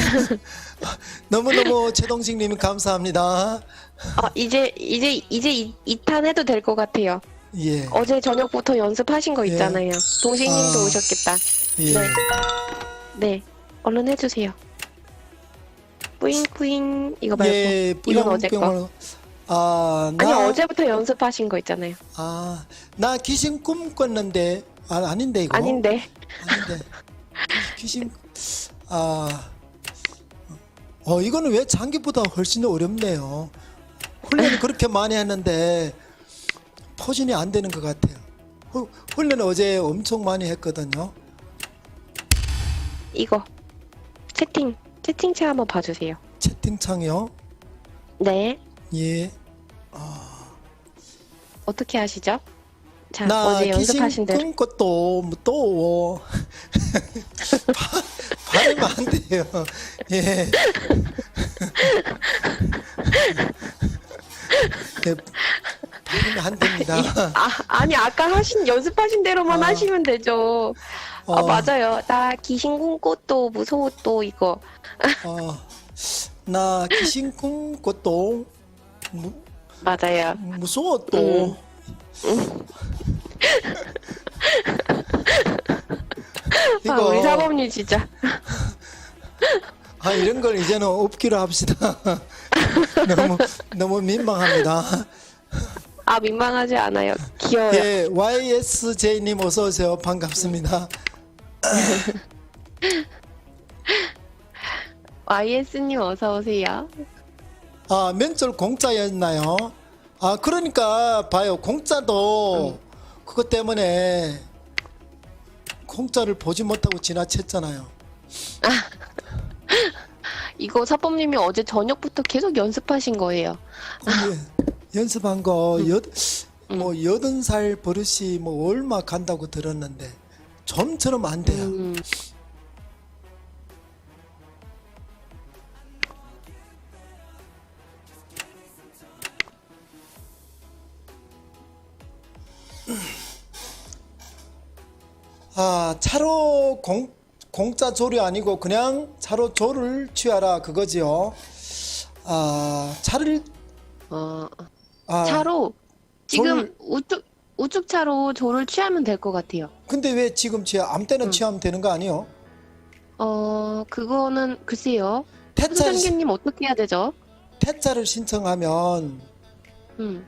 너무너무 최동식님 감사합니다. 아, 이제 이제 이제 이, 2탄 해도 될 것 같아요. 예. 어제 저녁부터 연습하신 거 예. 있잖아요. 동식님도 아. 오셨겠다. 예. 네. 네, 얼른 해주세요. 뿌잉 뿌잉 이거 말고 예, 이건 어제 거. 아, 아니 나 어제부터 연습하신 거 있잖아요. 아, 나 귀신 꿈 꿨는데 아, 아닌데 이거. 아닌데 아닌데. 귀신 아. 어, 이거는 왜 장기보다 훨씬 어렵네요. 훈련을 그렇게 많이 했는데 포진이 안 되는 것 같아요. 후- 훈련을 어제 엄청 많이 했거든요. 이거 채팅 채팅창 한번 봐주세요. 채팅창이요. 네, 예. 어떻게 하시죠? 자 나 어제 귀신 연습하신 대로 꿈 것도 뭐또 바- 발음 안 돼요. 예. 예, 발음이 안 됩니다. 아 아니 아까 하신 연습하신 대로만 아. 하시면 되죠. 아 어, 맞아요. 나 귀신 꿈꽃도 무서워 또 이거 어, 나 귀신 꿈 것도 무, 맞아요. 무서워 또. 음. 아, 이거 우리 사범님 진짜 아 이런 걸 이제는 없기로 합시다. 너무 너무 민망합니다. 아 민망하지 않아요. 귀여워요. 예, YSJ님 어서 오세요. 반갑습니다. YS님 어서 오세요. 아, 명절 공짜였나요? 아, 그러니까 봐요. 공짜도 그것 때문에 공짜를 보지 못하고 지나쳤잖아요. 이거 사범님이 어제 저녁부터 계속 연습하신 거예요. 예, 연습한 거 여, 뭐 여든 살 버릇이 뭐 얼마 간다고 들었는데 좀처럼 안 돼요. 음, 아, 차로 공, 공짜 조류 아니고 그냥 차로 조를 취하라 그거지요. 아, 차를 어, 아, 차로 지금 졸- 우측 우측 차로 조를 취하면 될 것 같아요. 근데 왜 지금 취하 아무 때나 음. 취하면 되는 거 아니요? 어 그거는 글쎄요. 태차를, 선생님 어떻게 해야 되죠? 태차를 신청하면 음,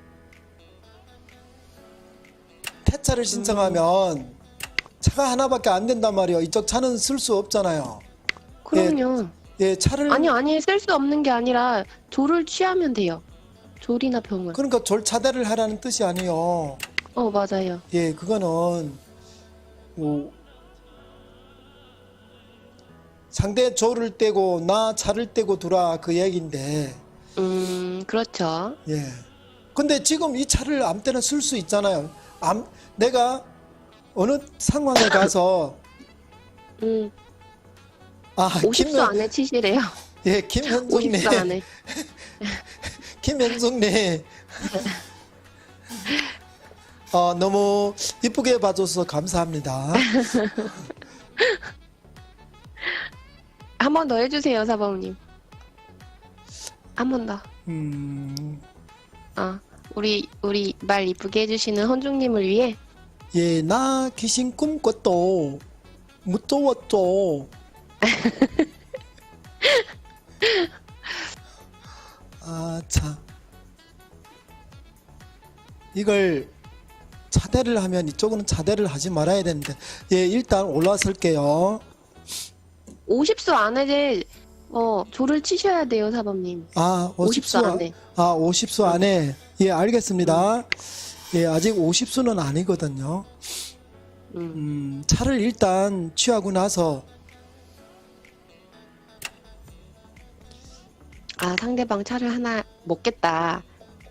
태차를 신청하면 차가 하나밖에 안 된단 말이에요. 이쪽 차는 쓸 수 없잖아요. 그럼요. 예, 차를 아니 아니 쓸 수 없는 게 아니라 조를 취하면 돼요. 조리나 병을. 그러니까 졸차대를 하라는 뜻이 아니요. 어 맞아요. 예, 그거는 뭐 상대 조를 떼고 나 차를 떼고 두라 그 얘기인데 음 그렇죠. 예. 근데 지금 이 차를 아무 때나 쓸수 있잖아요. 암, 내가 어느 상황에 가서 음 아 50수 김현 안에 치시래요. 예 김현숙님 50수 안에. 김현숙님 어 너무 이쁘게 봐줘서 감사합니다. 한 번 더 해주세요 사범님. 한 번 더. 음, 어 우리 우리 말 이쁘게 해주시는 헌중님을 위해 예, 나 귀신 꿈꿨도 무서웠죠. 아, 참. 이걸 차대를 하면 이쪽은 차대를 하지 말아야 되는데. 예, 일단 올라설게요. 50수 안에 어 조를 치셔야 돼요 사범님. 아, 50수 50수, 안에. 아, 50수 안에. 예, 알겠습니다. 예, 아직 50수는 아니거든요. 음. 음, 차를 일단 취하고 나서 아 상대방 차를 하나 먹겠다.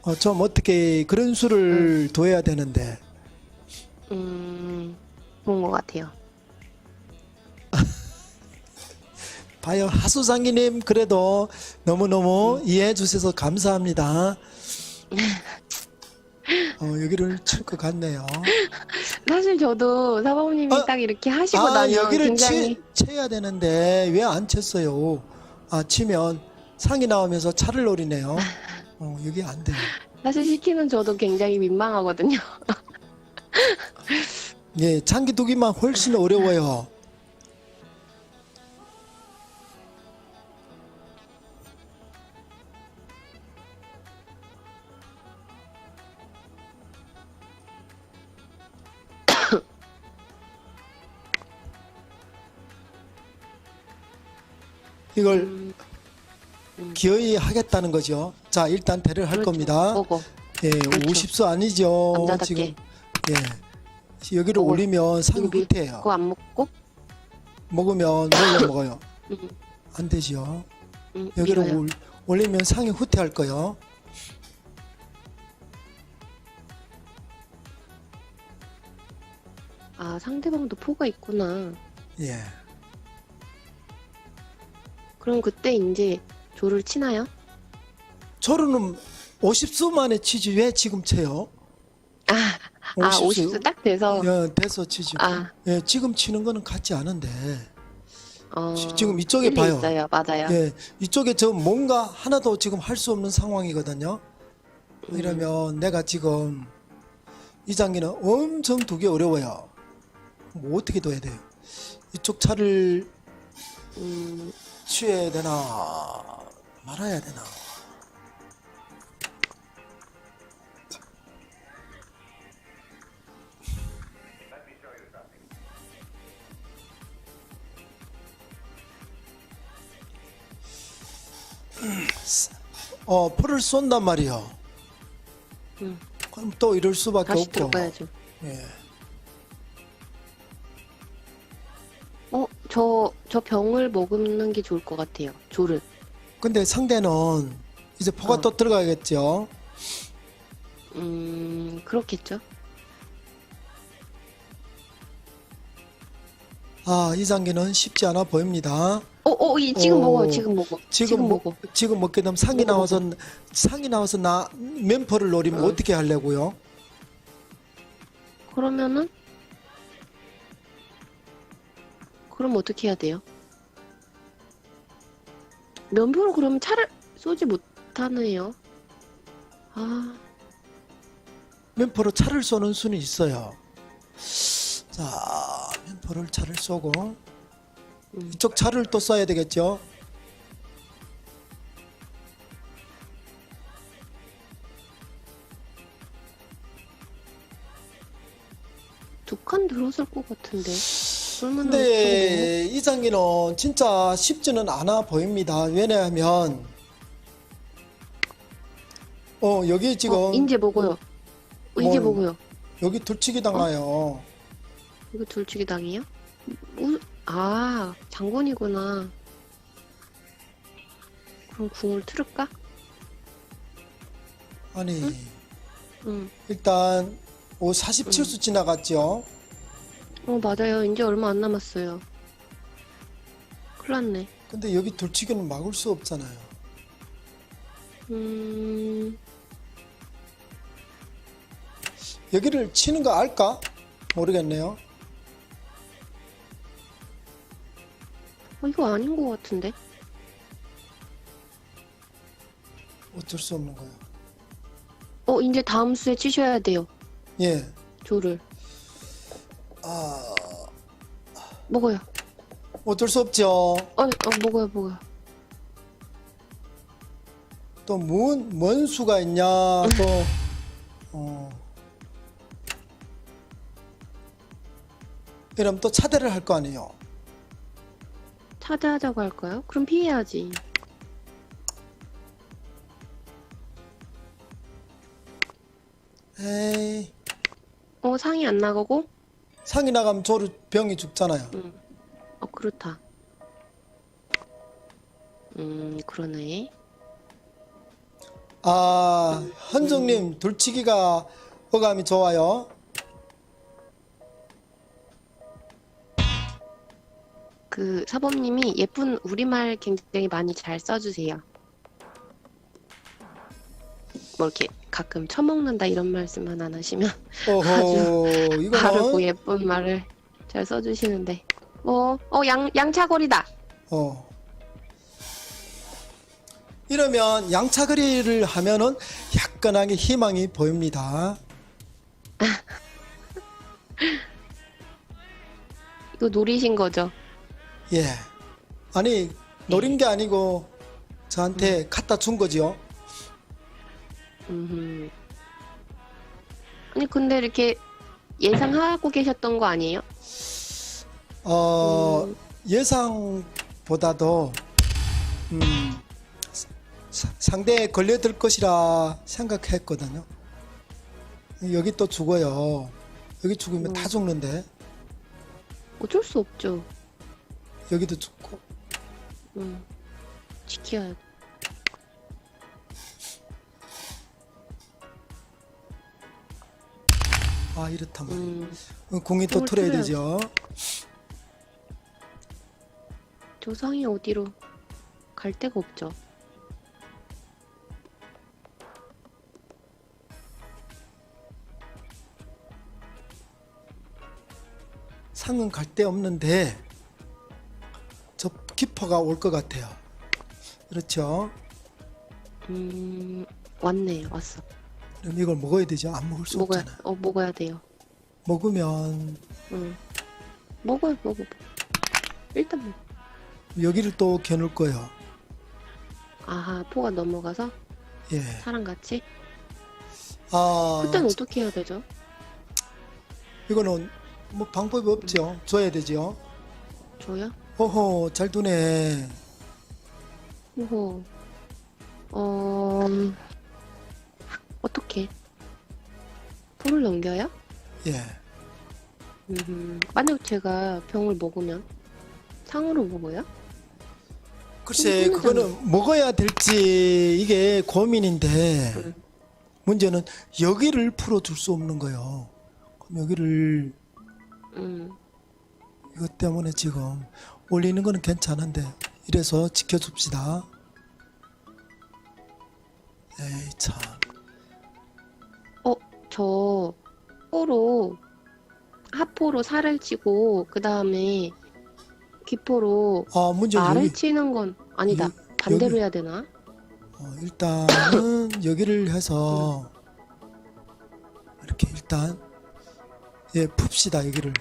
어, 좀 어떻게 그런 수를 둬야 되는데 음 좋은 것 같아요. 봐요 하수상기님 그래도 너무너무 이해해 주셔서 감사합니다 어, 여기를 칠 것 같네요 사실 저도 사범님이 어? 딱 이렇게 하시고 아 나면 여기를 굉장히 치, 쳐야 되는데 왜 안 쳤어요 아 치면 상이 나오면서 차를 노리네요. 어, 여기 안 돼요. 사실 시키는 저도 굉장히 민망하거든요. 예, 장기 두기만 훨씬 어려워요. 이걸 음, 기어이 하겠다는 거죠. 자, 일단 대를 할 그렇죠. 겁니다. 보고 예, 그렇죠. 50수 아니죠. 남자답게. 지금 예. 여기를 먹어. 올리면 상이 이거 후퇴해요. 그거 안 먹고 먹으면 뭘로 먹어요? 음, 안 되죠. 음, 여기를 밀어요. 올, 올리면 상이 후퇴할 거요. 아 상대방도 포가 있구나. 예. 그럼 그때 이제 조를 치나요? 저로는 50수 만에 치지 왜 지금 쳐요? 아, 아 50수 딱 돼서 예, 돼서 치지. 아, 예, 지금 치는 거는 같지 않은데. 어, 지- 지금 이쪽에 일리 봐요. 있어요, 맞아요. 예, 이쪽에 저 뭔가 하나도 지금 할 수 없는 상황이거든요. 음. 이러면 내가 지금 이 장기는 엄청 두기 어려워요. 뭐 어떻게 둬야 돼요? 이쪽 차를 음, 취해야 되나 말아야 되나? 어, 풀을 쏜단 말이요. 음. 그럼 또 이럴 수밖에 다시 없고. 들어가야죠. 예. 어, 저, 저 병을 먹는 게 좋을 것 같아요. 조를. 근데 상대는 이제 포가 어. 또 들어가겠죠. 음, 그렇겠죠. 아, 이 장기는 쉽지 않아 보입니다. 어, 어, 이, 지금 어, 먹어요, 지금 먹어. 지금 지금 먹, 먹어. 지금 먹게 되면 상이 먹어, 나와서 상이 나와서 나 면포를 노리면 어. 어떻게 하려고요? 그러면은, 그럼 어떻게 해야 돼요? 면포로 그러면 차를 쏘지 못하네요. 아, 면포로 차를 쏘는 수는 있어요. 자, 면포를 차를 쏘고 음. 이쪽 차를 또 쏴야 되겠죠. 두 칸 들어설 것 같은데. 근데 이 장기는 진짜 쉽지는 않아 보입니다. 왜냐하면 어 여기 지금 어, 인제 먹어요. 어, 인제 뭘- 먹어요. 여기 둘치기 당해요. 이거 둘치기 당이요? 뭐, 아, 장군이구나. 그럼 궁을 틀을까? 아니 응. 일단 오 47수 지나갔죠. 어, 맞아요. 이제 얼마 안 남았어요. 큰일 났네. 근데 여기 둘치기는 막을 수 없잖아요. 음, 여기를 치는 거 알까? 모르겠네요. 어, 이거 아닌 것 같은데? 어쩔 수 없는 거예요. 어, 이제 다음 수에 치셔야 돼요. 예. 조를. 아 먹어요. 어쩔 수 없죠. 어, 어, 먹어요, 먹어요. 또 뭔 뭔 수가 있냐 또 어. 이러면 또 차대를 할 거 아니에요. 차지하자고 할까요? 그럼 피해야지. 에이 어, 상이 안 나가고? 상이 나가면 조루 병이 죽잖아요. 음. 어, 그렇다. 음, 그러네. 아 현정님 둘치기가 어감이 좋아요. 그 사범님이 예쁜 우리말 굉장히 많이 잘 써주세요. 뭐 이렇게 가끔 처먹는다 이런 말씀만 안 하시면 어허 바르고 이거는 예쁜 말을 잘 써주시는데 어, 어, 양, 양차거리다. 어 이러면 양차거리를 하면은 약간하게 희망이 보입니다. 이거 노리신 거죠? 예. 아니, 노린 게 아니고 저한테 갖다 준 거죠. 음. 아니 근데 이렇게 예상하고 계셨던 거 아니에요? 어, 음. 예상보다도, 음, 사- 상대에 걸려들 것이라 생각했거든요. 여기 또 죽어요. 여기 죽으면 음. 다 죽는데, 어쩔 수 없죠. 여기도 죽고. 음. 지켜야 돼. 아, 이렇단 말이에요. 음. 어, 공이 또 공을 틀어야 틀어야지. 되죠. 저 상이 어디로 갈 데가 없죠. 상은 갈 데 없는데, 저 키퍼가 올 것 같아요. 그렇죠. 음. 왔네. 왔어. 그럼 이걸 먹어야 되죠. 안 먹을 수 먹어야 없잖아요. 어 먹어야 돼요. 먹으면 응. 먹어요, 먹어. 일단 먹. 여기를 또 겨눌 거예요. 아하, 포가 넘어가서 예. 사람 같이. 아, 그때는 어떻게 해야 되죠? 이거는 뭐 방법이 없죠. 줘야 되죠. 줘요? 호호, 잘 두네. 호호. 어, 음, 포를 넘겨요? 예. 음, 만약 제가 병을 먹으면 상으로 먹어요? 글쎄, 음, 그거는 먹어야 될지 이게 고민인데, 음. 문제는 여기를 풀어줄 수 없는 거예요. 그럼 여기를, 음, 이것 때문에 지금 올리는 거는 괜찮은데, 이래서 지켜줍시다. 에이, 참. 저 포로 하포로 살을 치고 그 다음에 기포로 아, 문제 말을 여기, 치는 건 아니다. 여- 반대로 여기- 해야 되나? 어, 일단은 여기를 해서 이렇게 일단 예 풉시다 여기를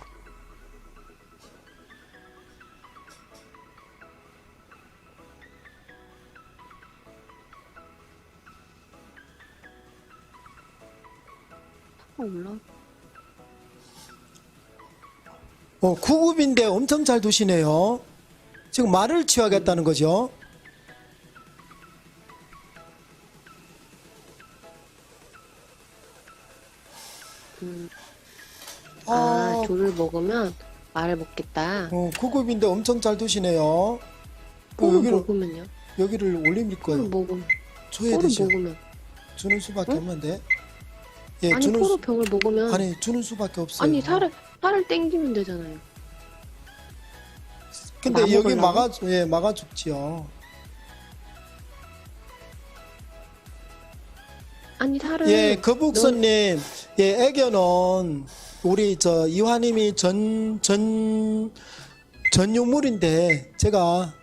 올라. 어 구급인데 엄청 잘 두시네요 지금 말을 취하겠다는 거죠 음, 아, 아, 조를 먹으면 말을 먹겠다. 어, 구급인데 엄청 잘 두시네요 어, 포를 여기를 먹으면요? 여기를 포를 거예요 먹으면. 되죠 먹으면. 주는 수밖에 응? 없는데 예 아니, 주는 포로 수, 병을 먹으면. 아니, 아니 주는 수밖에 없어요 살을, 살을 땡기면 되잖아요. 근데 나 여기 먹으려고? 막아 예 막아 죽지요 아니, 살을. 예, 거북선님, 예, 애견은 우리 저 이화님이 전, 전, 전유물인데 제가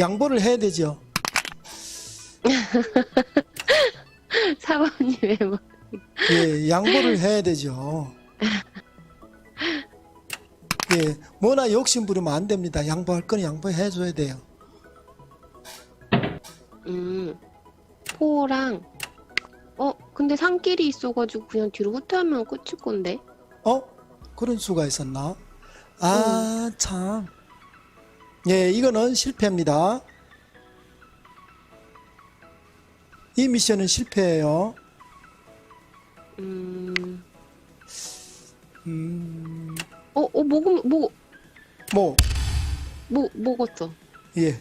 양보를 해야 되죠. 사모님 왜 뭐. 예, 양보를 해야 되죠. 예, 뭐나 욕심 부리면 안 됩니다. 양보할 건 양보해 줘야 돼요. 음, 포랑, 어, 근데 산길이 있어가지고 그냥 뒤로 후퇴하면 끝일 건데. 어? 그런 수가 있었나? 아, 참. 예, 이거는 실패입니다. 이 미션은 실패예요. 음, 음, 어, 어, 먹으면, 먹, 뭐, 먹, 먹었어. 예.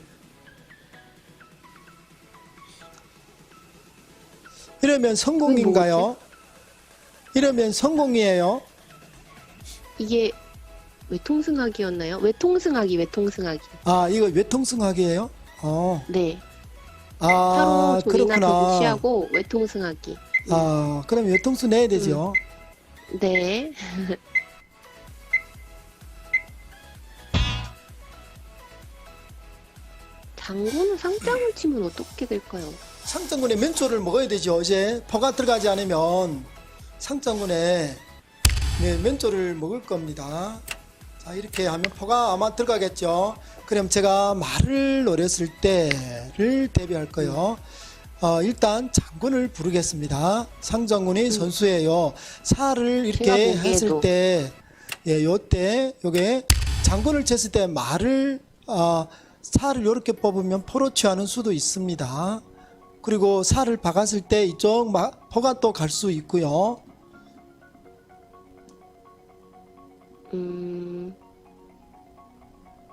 이러면 성공인가요? 이러면 성공이에요. 이게 외통승학이었나요? 외통승학이, 외통승학이. 아, 이거 외통승학이에요? 어, 네. 아, 타로 조리나 그렇구나. 취하고 외통승학이. 아, 그럼 외통수 내야 되죠. 네. 장군은 상장을 치면 어떻게 될까요? 상장군의 면초를 먹어야 되죠. 이제 포가 들어가지 않으면 상장군에 네, 면초를 먹을 겁니다. 자 이렇게 하면 포가 아마 들어가겠죠. 그럼 제가 말을 노렸을 때를 대비할 거요. 어, 일단 장군을 부르겠습니다. 상장군이 선수예요. 살을 이렇게 제가 보기에도. 했을 때, 예, 요때 요게 장군을 쳤을 때 말을 아 살을 이렇게 뽑으면 포로 취하는 수도 있습니다. 그리고 살을 박았을 때 이쪽 마, 포가 또 갈 수 있고요. 음,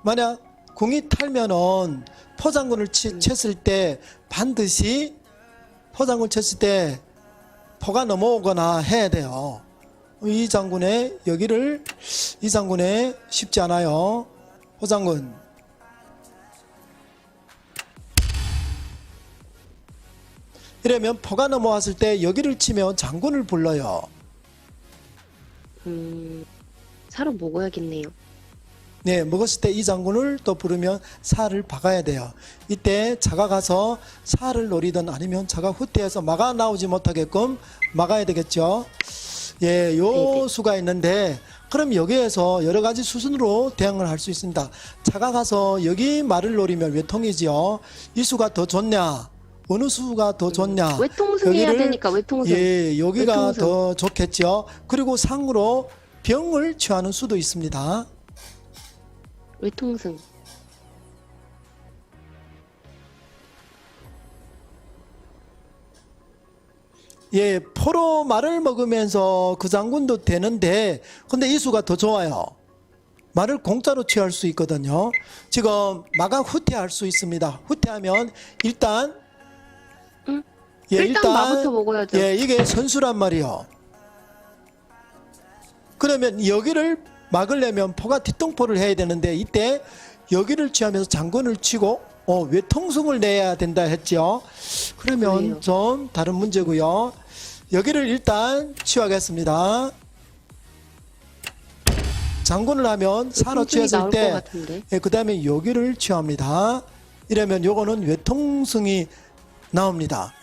만약 궁이 탈면은 포장군을 치, 쳤을 때 반드시 포장군을 쳤을 때 포가 넘어오거나 해야 돼요. 이 장군의 여기를 이 장군의 쉽지 않아요. 포장군 이러면 포가 넘어왔을 때 여기를 치면 장군을 불러요. 음, 사로 먹어야겠네요. 네, 먹었을 때 이 장군을 또 부르면 살을 박아야 돼요. 이때 자가 가서 살을 노리든 아니면 자가 후퇴해서 막아 나오지 못하게끔 막아야 되겠죠. 예, 요 네네. 수가 있는데 그럼 여기에서 여러 가지 수순으로 대응을 할 수 있습니다. 자가 가서 여기 말을 노리면 외통이지요. 이 수가 더 좋냐? 어느 수가 더 좋냐? 외통승 해야 여기를- 되니까 외통승. 예, 여기가 외통승. 더 좋겠죠. 그리고 상으로 병을 취하는 수도 있습니다. 외통승. 예, 포로 말을 먹으면서 그 장군도 되는데, 근데 이 수가 더 좋아요. 말을 공짜로 취할 수 있거든요. 지금 마감 후퇴할 수 있습니다. 후퇴하면 일단, 응? 예, 일단 마부터 먹어야죠. 예, 이게 선수란 말이요. 그러면 여기를 막으려면 포가 뒤통포를 해야 되는데 이때 여기를 취하면서 장군을 치고 어, 외통승을 내야 된다 했죠. 그러면 그래요. 좀 다른 문제고요. 여기를 일단 취하겠습니다. 장군을 하면 산호 외통승이 취했을 때. 예, 그 다음에 여기를 취합니다. 이러면 요거는 외통승이 나옵니다.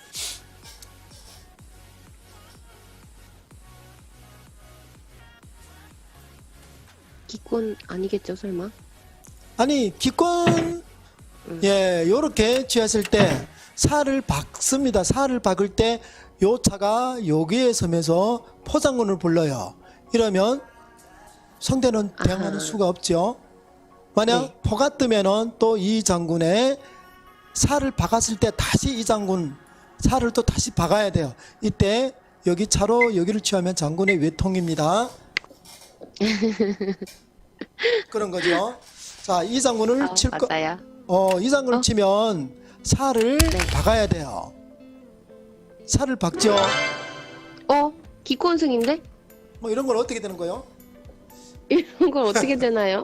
기권 아니겠죠, 설마? 아니 기권 예 요렇게 취했을 때 살을 박습니다. 살을 박을 때 요 차가 여기에 서면서 포장군을 불러요. 이러면 상대는 대항하는 아하. 수가 없죠. 만약 네. 포가 뜨면은 또 이 장군의 살을 박았을 때 다시 이 장군 살을 또 다시 박아야 돼요. 이때 여기 차로 여기를 취하면 장군의 외통입니다. 그런 거죠. 자, 이 장군을 아, 칠 거, 맞아요. 어, 이 장군을 어? 치면 살을 네. 박아야 돼요. 살을 박죠. 어? 기권승인데? 뭐 이런 건 어떻게 되는 거예요? 이런 걸 어떻게 되나요?